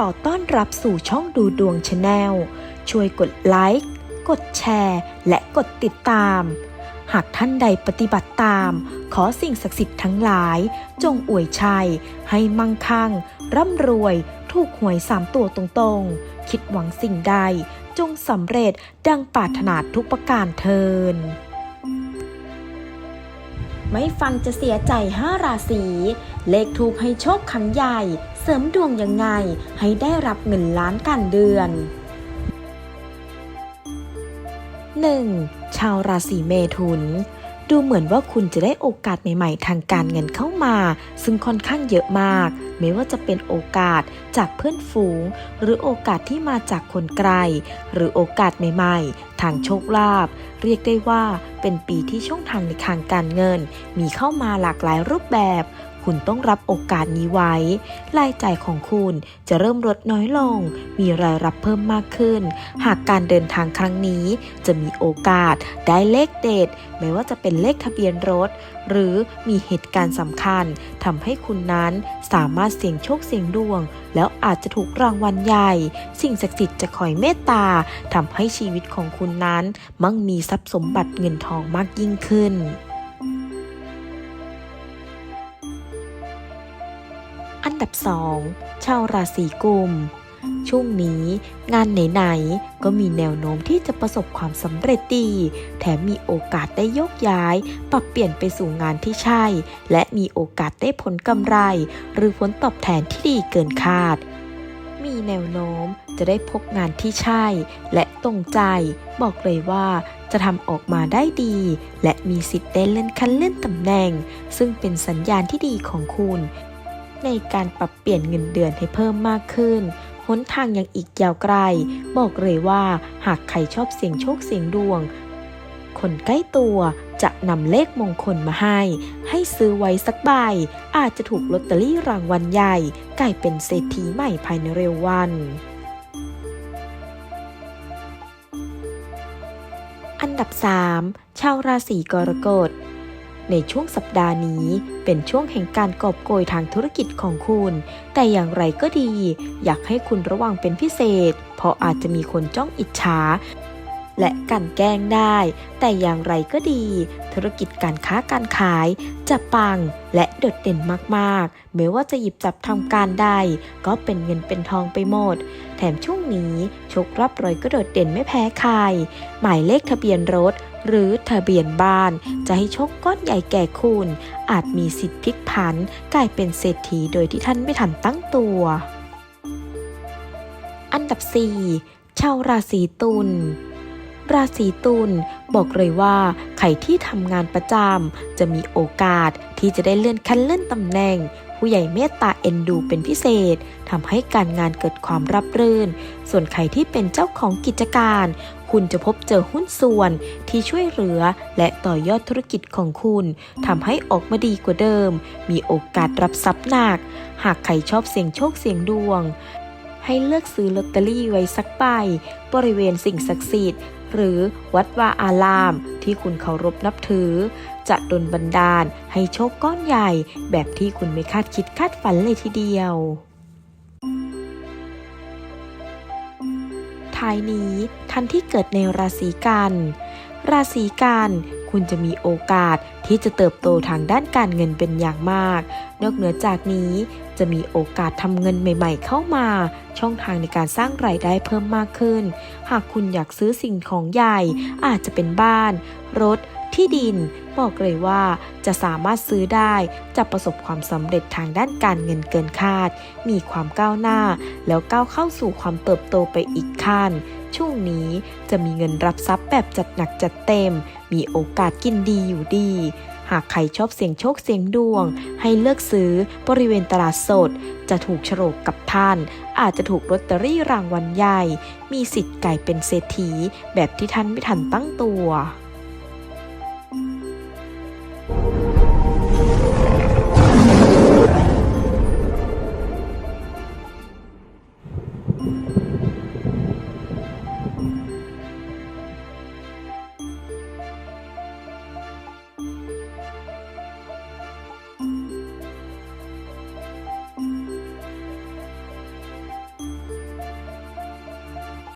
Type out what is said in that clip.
ขอต้อนรับสู่ช่องดูดวงชาแนล ช่วยกดไลค์ กดแชร์ และกดติดตาม หากท่านใดปฏิบัติตาม ขอสิ่งศักดิ์สิทธิ์ทั้งหลาย จงอวยชัย ให้มั่งคั่ง ร่ำรวย ถูกหวยสามตัวตรงๆ คิดหวังสิ่งใด จงสำเร็จดังปรารถนาทุกประการเทินไม่ฟังจะเสียใจห้าราศี เลขทูปให้โชคครั้งใหญ่ เสริมดวงยังไงให้ได้รับเงินล้านกันเดือน 1. ชาวราศีเมถุน ดูเหมือนว่าคุณจะได้โอกาสใหม่ ๆ ทางการเงินเข้ามา ซึ่งค่อนข้างเยอะมาก ไม่ว่าจะเป็นโอกาสจากเพื่อนฝูง หรือโอกาสที่มาจากคนไกล หรือโอกาสใหม่ ๆ ทางโชคลาภเรียกได้ว่าเป็นปีที่ช่องทางในทางการเงิน มีเข้ามาหลากหลายรูปแบบ คุณต้องรับโอกาสนี้ไว้ รายจ่ายของคุณจะเริ่มลดน้อยลง มีรายรับเพิ่มมากขึ้น หากการเดินทางครั้งนี้ จะมีโอกาสได้เลขเด็ดไม่ว่าจะเป็นเลขทะเบียนรถ หรือมีเหตุการณ์สำคัญทำให้คุณนั้นสามารถเสี่ยงโชคเสี่ยงดวง แล้วอาจจะถูกรางวัลใหญ่ สิ่งศักดิ์สิทธิ์จะคอยเมตตาทำให้ชีวิตของคุณนั้น มั่งมีทรัพย์สมบัติเงินทองมากยิ่งขึ้น อันดับ2ชาวราศีกุม ช่วงนี้งานไหนๆก็มีแนวโน้มที่จะประสบความสำเร็จดี แถมมีโอกาสได้ยกย้าย ปรับเปลี่ยนไปสู่งานที่ใช่ และมีโอกาสได้ผลกำไร หรือผลตอบแทนที่ดีเกินคาด มีแนวโน้มจะได้พบงานที่ใช่ และตรงใจ บอกเลยว่าจะทำออกมาได้ดี และมีสิทธิ์ได้เลื่อนขั้นเลื่อนตำแหน่ง ซึ่งเป็นสัญญาณที่ดีของคุณ ในการปรับเปลี่ยนเงินเดือนให้เพิ่มมากขึ้นหนทางยังอีกยาวไกล บอกเลยว่าหากใครชอบเสียงโชคเสียงดวง คนใกล้ตัวจะนำเลขมงคลมาให้ ให้ซื้อไว้สักใบ อาจจะถูกลอตเตอรี่รางวัลใหญ่ กลายเป็นเศรษฐีใหม่ภายในเร็ววันอันดับ 3 ชาวราศีกรกฎ ในช่วงสัปดาห์นี้ เป็นช่วงแห่งการกอบโกยทางธุรกิจของคุณ แต่อย่างไรก็ดี อยากให้คุณระวังเป็นพิเศษ เพราะอาจจะมีคนจ้องอิจฉาและกันแกล้งได้ แต่อย่างไรก็ดี ธุรกิจการค้าการขาย จะปังและโดดเด่นมากๆ ไม่ว่าจะหยิบจับทำการใดก็เป็นเงินเป็นทองไปหมด แถมช่วงนี้โชครับรอยก็โดดเด่นไม่แพ้ใคร หมายเลขทะเบียนรถ หรือทะเบียนบ้าน จะให้โชคก้อนใหญ่แก่คุณ อาจมีสิทธิพลิกผัน กลายเป็นเศรษฐีโดยที่ท่านไม่ทันตั้งตัว อันดับ 4 ชาวราศีตุลราศีตุลบอกเลยว่าใครที่ทำงานประจำจะมีโอกาสที่จะได้เลื่อนขั้นเลื่อนตำแหน่ง ผู้ใหญ่เมตตาเอ็นดูเป็นพิเศษทำให้การงานเกิดความรับรื่น ส่วนใครที่เป็นเจ้าของกิจการ คุณจะพบเจอหุ้นส่วนที่ช่วยเหลือและต่อยอดธุรกิจของคุณทำให้ออกมาดีกว่าเดิม มีโอกาสรับทรัพย์หนัก หากใครชอบเสี่ยงโชคเสี่ยงดวงให้เลือกซื้อลอตเตอรี่ไว้สักใบบริเวณสิ่งศักดิ์สิทธิ์ หรือวัดวาอารามที่คุณเคารพนับถือ จะดลบันดาลให้โชคก้อนใหญ่แบบที่คุณไม่คาดคิดคาดฝันเลยทีเดียวท้ายนี้ท่านที่เกิดในราศีกัน ราศีกัน คุณจะมีโอกาสที่จะเติบโตทางด้านการเงินเป็นอย่างมาก นอกเหนือจากนี้จะมีโอกาสทำเงินใหม่ ๆ เข้ามา ช่องทางในการสร้างรายได้เพิ่มมากขึ้น หากคุณอยากซื้อสิ่งของใหญ่อาจจะเป็นบ้าน รถ ที่ดินบอกเลยว่าจะสามารถซื้อได้จะประสบความสำเร็จทางด้านการเงินเกินคาด มีความก้าวหน้า แล้วก้าวเข้าสู่ความเติบโตไปอีกขั้น ช่วงนี้จะมีเงินรับทรัพย์แบบจัดหนักจัดเต็ม มีโอกาสกินดีอยู่ดี หากใครชอบเสี่ยงโชคเสี่ยงดวง ให้เลือกซื้อบริเวณตลาดสด จะถูกโฉลกกับท่าน อาจจะถูกลอตเตอรี่รางวัลใหญ่ มีสิทธิ์ไก่เป็นเศรษฐีแบบที่ท่านไม่ทันตั้งตัว